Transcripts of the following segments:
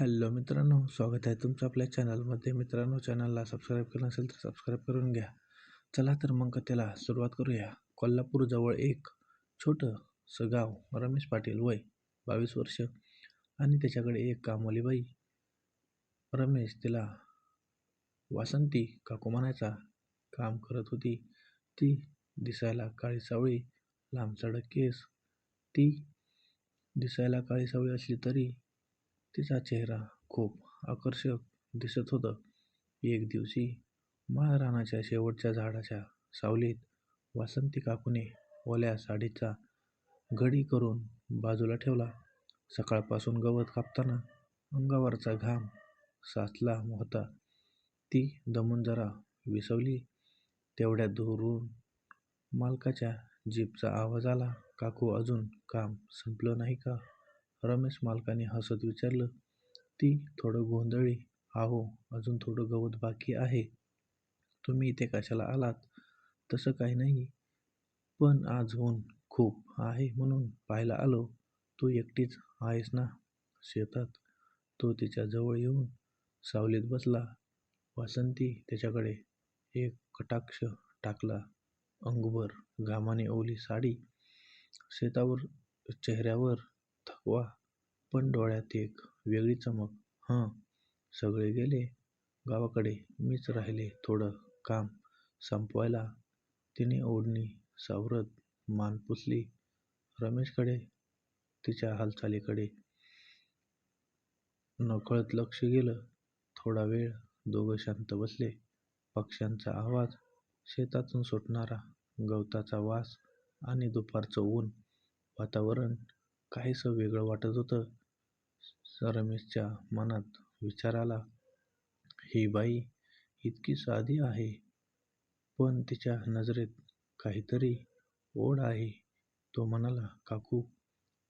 Hello मित्रांनो स्वागत आहे तुमचं आपल्या चॅनलमध्ये. मित्रांनो चॅनलला सबस्क्राईब केलं नसेल तर सबस्क्राईब करून घ्या. चला तर मग कथेला सुरुवात करूया. कोल्हापूरजवळ एक छोटंसं गाव रमेश पाटील वय बावीस वर्ष आणि त्याच्याकडे एक कामवाली बाई रमेश तिला वासंती काकू म्हणायचा काम करत होती. ती दिसायला काळी सावळी लांबसडक केस. ती दिसायला काळी सावळी असली तरी तिचा चेहरा खूप आकर्षक दिसत होता एक दिवशी माळरानाच्या शेवटच्या झाडाच्या सावलीत वासंती काकूने ओल्या साडीचा घडी करून बाजूला ठेवला. सकाळपासून गवत कापताना अंगावरचा घाम साचला होता. ती दमून जरा विसवली. तेवढ्यात दुरून मालकाच्या जीपचा आवाज आला. काकू अजून काम संपलं नाही का? रमेश मालकाने हसत विचारलं. ती थोडं गोंधळली. अहो अजून थोडं गवत बाकी आहे. तुम्ही इथे कशाला आलात? तसं काही नाही. पण आज ऊन खूप आहे म्हणून पाहायला आलो. तू एकटीच आहेस ना शेतात? तो तिच्या जवळ येऊन सावलीत बसला. वासंती त्याच्याकडे एक कटाक्ष टाकला. अंगभर घामाने ओली साडी, शेतावर चेहऱ्यावर थकवा पण डोळ्यात एक वेगळी चमक. हं, सगळे गेले गावाकडे. मीच राहिले थोडं काम संपवायला. तिने ओढणी सावरत मान पुसली. रमेशकडे तिच्या हालचालीकडे नकळत लक्ष गेलं. थोडा वेळ दोघं शांत बसले. पक्ष्यांचा आवाज, शेतातून सुटणारा गवताचा वास आणि दुपारचं ऊन वातावरण काहीसं वेगळं वाटत होतं. रमेशच्या मनात विचार आला. ही बाई इतकी साधी आहे, पण तिच्या नजरेत काहीतरी ओढ आहे. तो म्हणाला, काकू,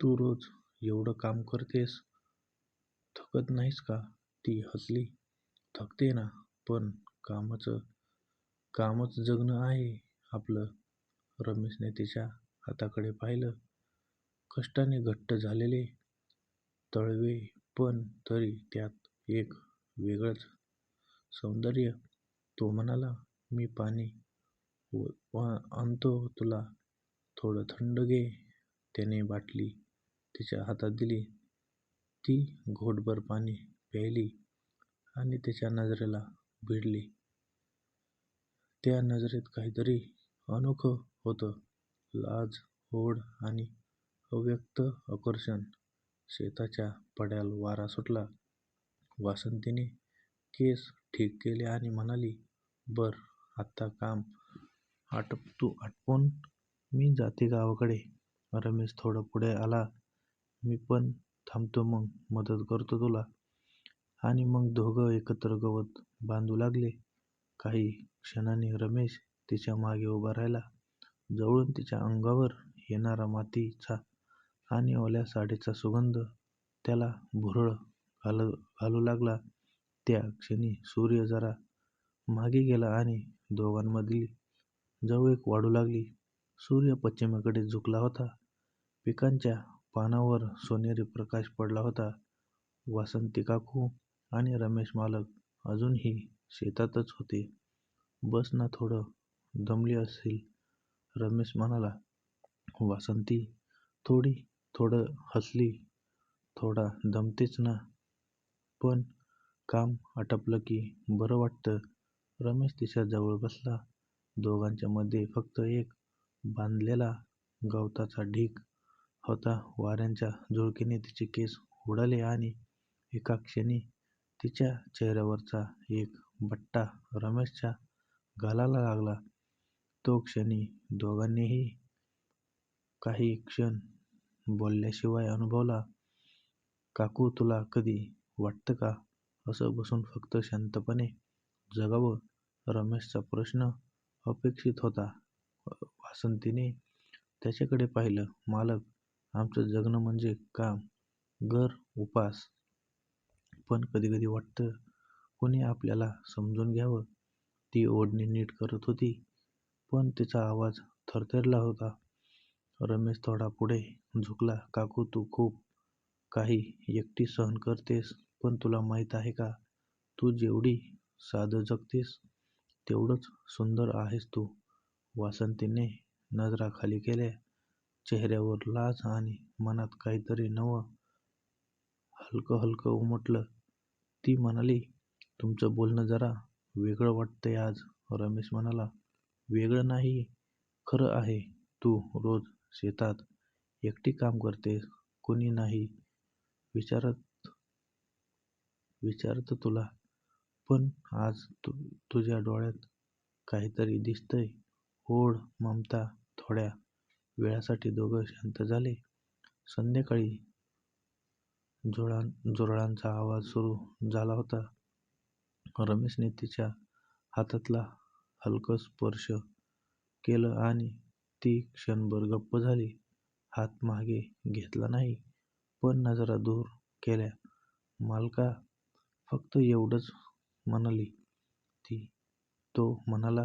तू रोज एवढं काम करतेस, थकत नाहीस का? ती हसली. थकते ना, पण कामच जगणं आहे आपलं. रमेशने तिच्या हाताकडे पाहिलं. कष्टाने घट्ट झालेले तळवे पण तरी त्यात एक वेगळंच सौंदर्य. तो म्हणाला, मी पाणी आणतो तुला. थोडं थंड घे. त्याने बाटली तिच्या हातात दिली. ती घोटभर पाणी प्यायली आणि त्याच्या नजरेला भिडली. त्या नजरेत काहीतरी अनोखं होतं. लाज, ओढ आणि अव्यक्त आकर्षण. शेताच्या पड्याल वारा सुटला. वासंतीने केस ठीक केले आणि म्हणाली, बरं, आता काम आटपून मी जाते गावाकडे. रमेश थोडा पुढे आला. मी पण थांबतो मग मदत करतो तुला. आणि मग दोघं एकत्र गवत बांधू लागले. काही क्षणांनी रमेश तिच्यामागे उभा राहिला. जवळून तिच्या अंगावर येणारा मातीचा आणि ओल्या साडीचा सुगंध त्याला भुरळ घाल घालू लागला. त्या क्षणी सूर्य जरा मागे गेला आणि दोघांमधली जवळीक वाढू लागली. सूर्य पश्चिमेकडे झुकला होता. पिकांच्या पानांवर सोनेरी प्रकाश पडला होता. वासंती काकू आणि रमेश मालक अजूनही शेतातच होते. बस ना थोडं दमली असशील, रमेश म्हणाला. वासंती थोडी थोडं हसली. थोडा दमतेच ना, पण काम आटपलं की बरं वाटतं. रमेश तिच्या जवळ बसला. दोघांच्या मध्ये फक्त एक बांधलेला गवताचा ढीग होता. वाऱ्याच्या झुळकेने तिचे केस उडाले आणि एका क्षणी तिच्या चेहऱ्यावरचा एक बट्टा रमेशच्या गालाला लागला. तो क्षण दोघांनीही काही क्षण बोलल्याशिवाय अनुभवला. काकू, तुला कधी वाटतं का असं बसून फक्त शांतपणे जगावं? रमेशचा प्रश्न अपेक्षित होता. वासंतीने त्याच्याकडे पाहिलं. मालक, आमचं जगणं म्हणजे काम, घर, उपास. पण कधीकधी वाटतं कुणी आपल्याला समजून घ्यावं. ती ओढणी नीट करत होती, पण तिचा आवाज थरथरला होता. रमेश थोडा पुढे झुकला. काकू, तू खूप काही एकटी सहन करतेस, पण तुला माहीत आहे का, तू जेवढी साधं जगतेस, तेवढंच सुंदर आहेस तू. वासंतीने नजरा खाली केल्या. चेहऱ्यावर लाज आणि मनात काहीतरी नवं हलकं हलकं उमटलं. ती म्हणाली, तुमचं बोलणं जरा वेगळं वाटतंय आज. रमेश म्हणाला, वेगळं नाही, खरं आहे. तू रोज शेतात एकटी काम करतेस, कुणी नाही विचारत तुला. पण आज तुझ्या डोळ्यात काहीतरी दिसतंय, ओढ, ममता. थोड्या वेळासाठी दोघं शांत झाले. संध्याकाळी झुरळांचा आवाज सुरू झाला होता. रमेशने तिच्या हाताला हलकं स्पर्श केलं आणि ती क्षणभर गप्प झाली. हात मागे घेतला नाही, पण नजरा दूर केल्या. मालका, फक्त एवढंच म्हणाली ती. तो म्हणाला,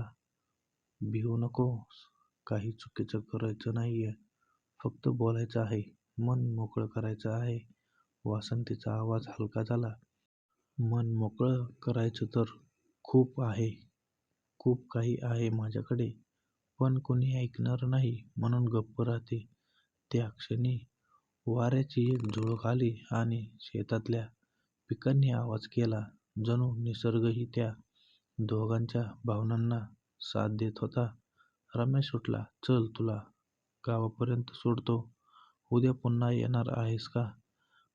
भिऊ नकोस. काही चुकीचं करायचं नाहीये. फक्त बोलायचं आहे. मन मोकळं करायचं आहे. वासंतीचा आवाज हलका झाला. मन मोकळं करायचं तर खूप आहे. खूप काही आहे माझ्याकडे. पण कुणी ऐकणार नाही म्हणून गप्प राहते. त्या क्षणी वाऱ्याची एक झुळूक आली आणि शेतातल्या पिकांनी आवाज केला. जणू निसर्गही त्या दोघांच्या भावनांना साथ देत होता. रमेश उठला. चल, तुला गावापर्यंत सोडतो. उद्या पुन्हा येणार आहेस का?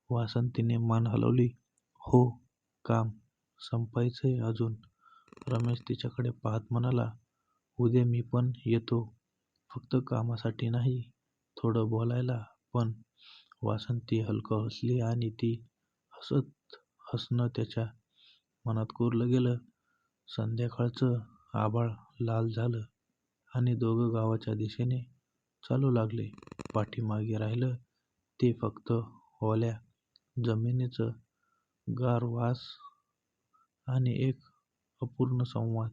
वासंतीने मान हलवली. हो. काम संपायचंय अजून. रमेश तिच्याकडे पाहत म्हणाला, उद्या मी पण येतो. फक्त कामासाठी नाही, थोडं बोलायला पण. वासंती हलकं हसली आणि ती हसत हसणं त्याच्या मनात कोरलं गेलं. संध्याकाळचं आभाळ लाल झालं आणि दोघं गावाच्या दिशेने चालू लागले. पाठीमागे राहिलं ते फक्त ओल्या जमिनीचं गार वास आणि एक अपूर्ण संवाद.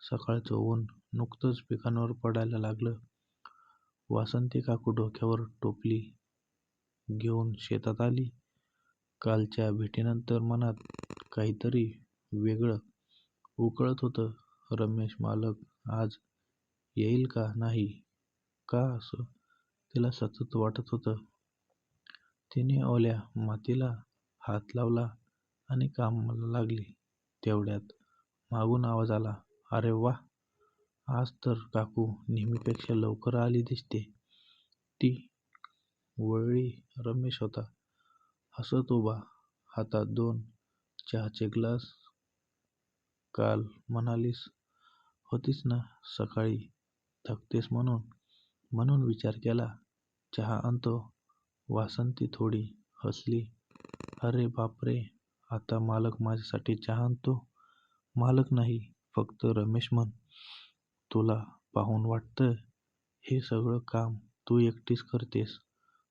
सकाळचं ऊन नुकतंच पिकांवर पडायला लागलं. वासंती काकू डोक्यावर टोपली घेऊन शेतात आली. कालच्या भेटीनंतर मनात काहीतरी वेगळं उकळत होतं. रमेश मालक आज येईल का नाही का असं तिला सतत वाटत होतं. तिने ओल्या मातीला हात लावला आणि कामाला लागली. तेवढ्यात मागून आवाज आला, अरे वा आज तर काकू नेहमीपेक्षा लवकर आली दिसतेय. ती वळली. रमेश होता. हसत उभा. हातात दोन चहाचे ग्लास. काल म्हणालीस होतीस ना सकाळी थकतेस म्हणून, म्हणून विचार केला, चहा आणतो. वासंती थोडी हसली. अरे बापरे, आता मालक माझ्यासाठी चहा आणतो. मालक नाही, फक्त रमेश म्हण. तुला पाहून वाटतं हे सगळं काम तू एकटीच करतेस.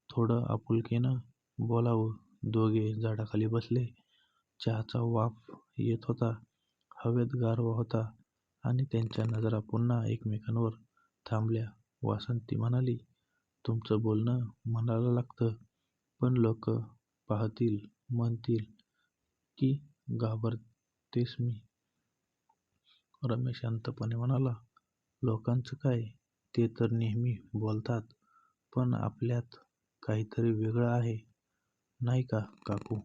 थोडं आपुलकीनं बोलावं. दोघे झाडाखाली बसले. चहाचा वाफ येत होता. हवेत गारवा होता आणि त्यांच्या नजरा पुन्हा एकमेकांवर थांबल्या. वासंती म्हणाली, तुमचं बोलणं मनाला लागतं. पण लोक पाहतील, म्हणतील की घाबरतेस मी. रमेश शांतपणे म्हणाला, लोकांचं काय, ते तर नेहमी बोलतात. पण आपल्यात काहीतरी वेगळं आहे, नाही का काकू.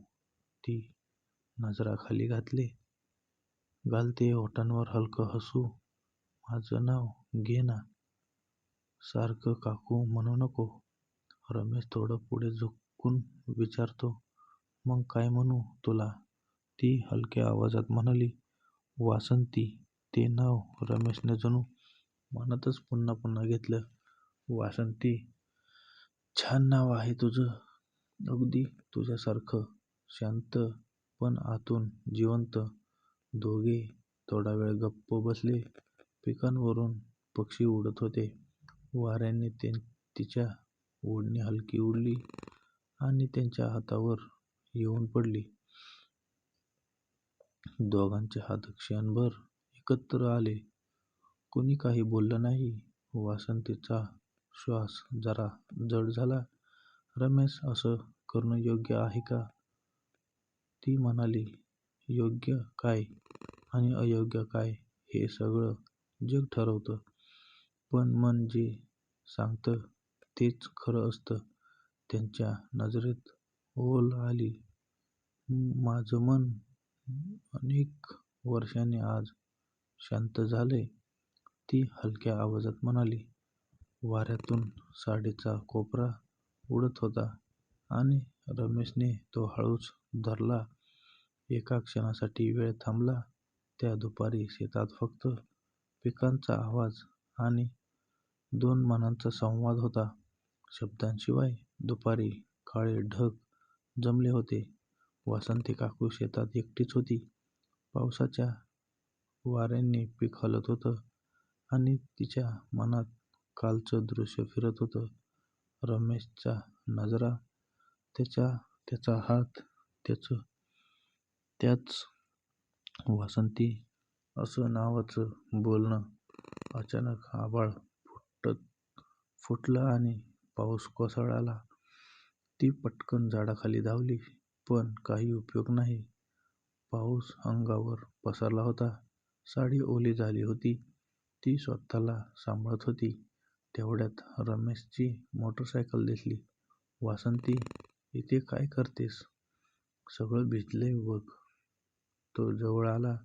ती नजरा खाली घालते. ओठांवर हलकं हसू. माझं नाव घे ना. सारखं काकू म्हणू नको. रमेश थोडं पुढे झुकून विचारतो, मग काय म्हणू तुला. ती हलक्या आवाजात म्हणाली, वासंती. ते नाव रमेशने जणू मनातच पुन्हा पुन्हा घेतलं. वासंती. छान नाव आहे तुझं. अगदी तुझ्यासारखं. शांत पण आतून जिवंत. दोघे थोडा वेळ गप्प बसले. पिकांवरून पक्षी उडत होते. वाऱ्याने तिच्या ओढणी हलकी उडली आणि त्यांच्या हातावर येऊन पडली. दोघांचे हात क्षणभर एकत्र आले. कोणी काही बोललं नाही. वासंतीचा श्वास जरा जड झाला. रमेश, असं करणं योग्य आहे का? ती म्हणाली, योग्य काय आणि अयोग्य काय हे सगळं जग ठरवतं. पण मन जे सांगतं तेच खरं असतं. त्यांच्या नजरेत ओल आली. माझं मन अनेक वर्षांनी आज शांत झालंय, ती हलक्या आवाजात म्हणाली. वाऱ्यातून साडीचा कोपरा उडत होता आणि रमेशने तो हळूच धरला. एका क्षणासाठी वेळ थांबला. त्या दुपारी शेतात फक्त पिकांचा आवाज आणि दोन मनांचा संवाद होता. शब्दांशिवाय. दुपारी काळे ढग जमले होते. वासंती काकू शेतात एकटीच होती. पावसाच्या वाऱ्यांनी पीक हलत होतं आणि तिच्या मनात कालचं दृश्य फिरत होतं. रमेशच्या नजरा, त्याचा हात, त्याच वासंती असं नावाचं बोलणं. अचानक आभाळ फुटलं आणि पाऊस कोसळला. ती पटकन झाडाखाली धावली. पण काही उपयोग नाही. पाऊस अंगावर पसरला होता. साडी ओली झाली होती. ती स्वतःला सांभाळत होती. तेवढ्यात रमेशची मोटरसायकल दिसली. वासंती, इथे काय करतेस? सगळं भिजलंय बघ. तो जवळ आला.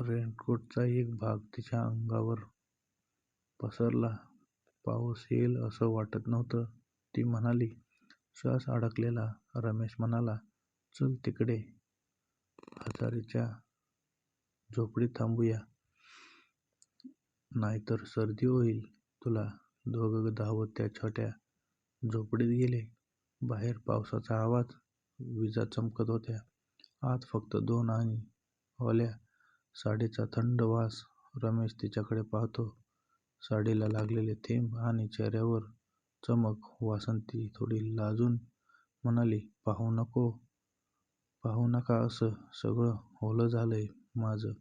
रेनकोटचा एक भाग तिच्या अंगावर पसरला. पाऊस येईल असं वाटत नव्हतं, ती म्हणाली. श्वास अडकलेला रमेश म्हणाला, चल तिकडे हजारीच्या झोपडीत थांबूया. नाहीतर सर्दी होईल तुला. दोघं धावत त्या छोट्या झोपडीत गेले. बाहेर पावसाचा आवाज, विजा चमकत होत्या. आत फक्त दोन आणि ओल्या साडीचा थंड वास. रमेश तिच्याकडे पाहतो. साडीला लागलेले थेंब आणि चेहऱ्यावर चमक. वासंती थोडी लाजून म्हणाली, पाहू नका असं. सगळं ओलं झालंय माझं.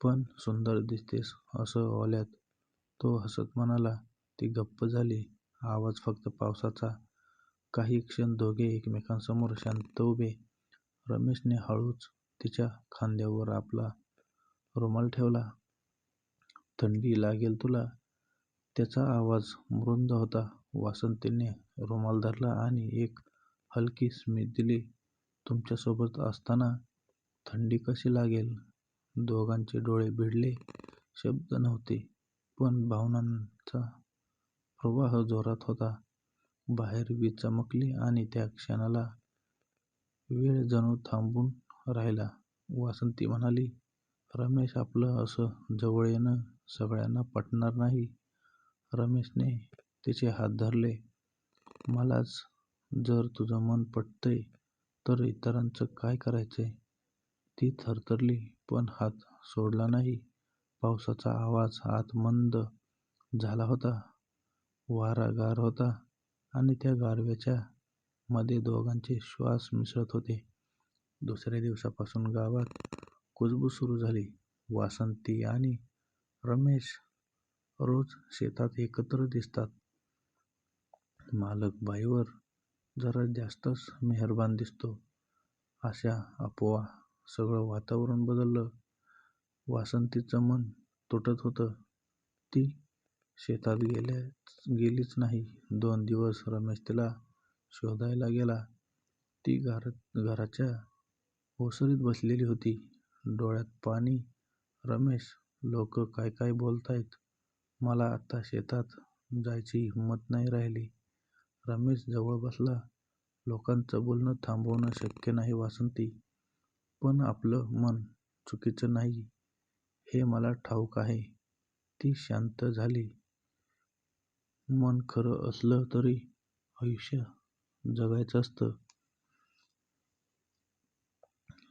पण सुंदर दिसतेस असं ओल्यात. तो हसत म्हणाला. ती गप्प झाली. आवाज फक्त पावसाचा. काही क्षण दोघे एकमेकांसमोर शांत उभे. रमेशने हळूच तिच्या खांद्यावर आपला रुमाल ठेवला. थंडी लागेल तुला. त्याचा आवाज मृंद होता. वासंतीने रुमाल धरला आणि एक हलकी स्मित दिली. तुमच्यासोबत असताना थंडी कशी लागेल? दोघांचे डोळे भिडले. शब्द नव्हते, पण भावनांचा प्रवाह जोरात होता. बाहेर वीज चमकली आणि त्या क्षणाला वेळ जणू थांबून राहिला. वासंती म्हणाली, रमेश, आपलं असं जवळ येणं सगळ्यांना पटणार नाही. रमेशने तिचे हात धरले. मलाच जर तुझं मन पटतंय तर इतरांचं काय करायचंय? ती थरथरली, पण हात सोडला नाही. पावसाचा आवाज आत मंद झाला होता. वारा गार होता आणि त्या गारव्याच्या मध्ये दोघांचे श्वास मिसळत होते. दुसऱ्या दिवसापासून गावात कुजबूज सुरू झाली. वासंती आणि रमेश रोज शेतात एकत्र दिसतात. मालक बाईवर जरा जास्तच मेहरबान दिसतो, अशा अफवा. सगळं वातावरण बदललं. वासंतीचं मन तुटत होतं. ती शेतात गेलीच नाही. दोन दिवस रमेश तिला शोधायला गेला. ती घराच्या ओसरीत बसलेली होती. डोळ्यात पाणी. रमेश, लोक काय काय बोलतायत. मला आता शेतात जायची हिंमत नाही राहिली. रमेश जवळ बसला. लोकांचं बोलणं थांबवणं शक्य नाही वासंती. पण आपलं मन चुकीचं नाही हे मला ठाऊक आहे. ती शांत झाली. मन खरं असलं तरी आयुष्य जगायचं असतं.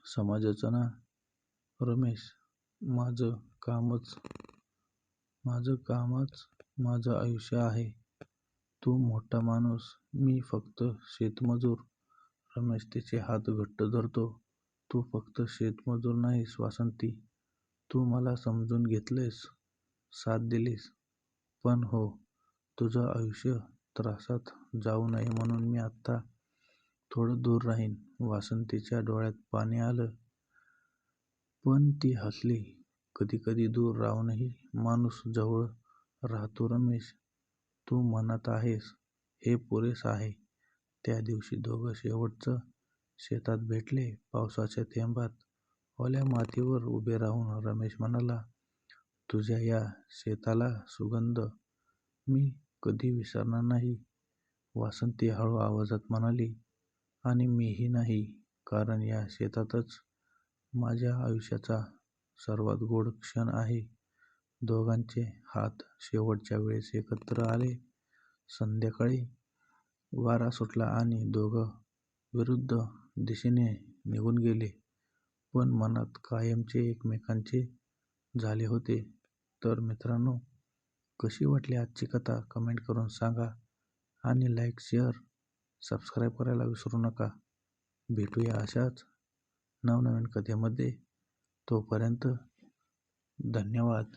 समाजाचं ना? रमेश, माझं कामच माझं आयुष्य आहे. तू मोठा माणूस. मी फक्त शेतमजूर. रमेश तिचे हात घट्ट धरतो. तू फक्त शेतमजूर नाहीस वासंती. तू मला समजून घेतलंस, साथ दिलीस. पण हो, तुझं आयुष्य त्रासात जाऊ नये म्हणून मी आत्ता थोडं दूर राहीन. वासंतीच्या डोळ्यात पाणी आलं. पण ती हसली. कधी कधी दूर राहूनही माणूस जवळ राहतो रमेश. तू मनात आहेस. हे पुरेसं आहे. त्या दिवशी दोघं शेवटचं शेतात भेटले पावसाच्या थेंबात. ओल्या मातीवर उभे राहून रमेश म्हणाला तुझ्या या शेताला सुगंध मी कधी विसरणार नाही वासंती हळू आवाजात म्हणाली. आणि मीही नाही कारण या शेतातच माझ्या आयुष्याचा सर्वात गोड क्षण आहे. दोघांचे हात शेवटच्या वेळेस एकत्र आले. संध्याकाळी वारा सुटला आणि दोघं विरुद्ध दिशेने निघून गेले. पण मनात कायमचे एकमेकांचे झाले होते. तर मित्रांनो कशी वाटली आजची कथा? कमेंट करून सांगा आणि लाईक शेअर सबस्क्राईब करायला विसरू नका. भेटूया अशाच नवनवीन कथेमध्ये. तोपर्यंत धन्यवाद.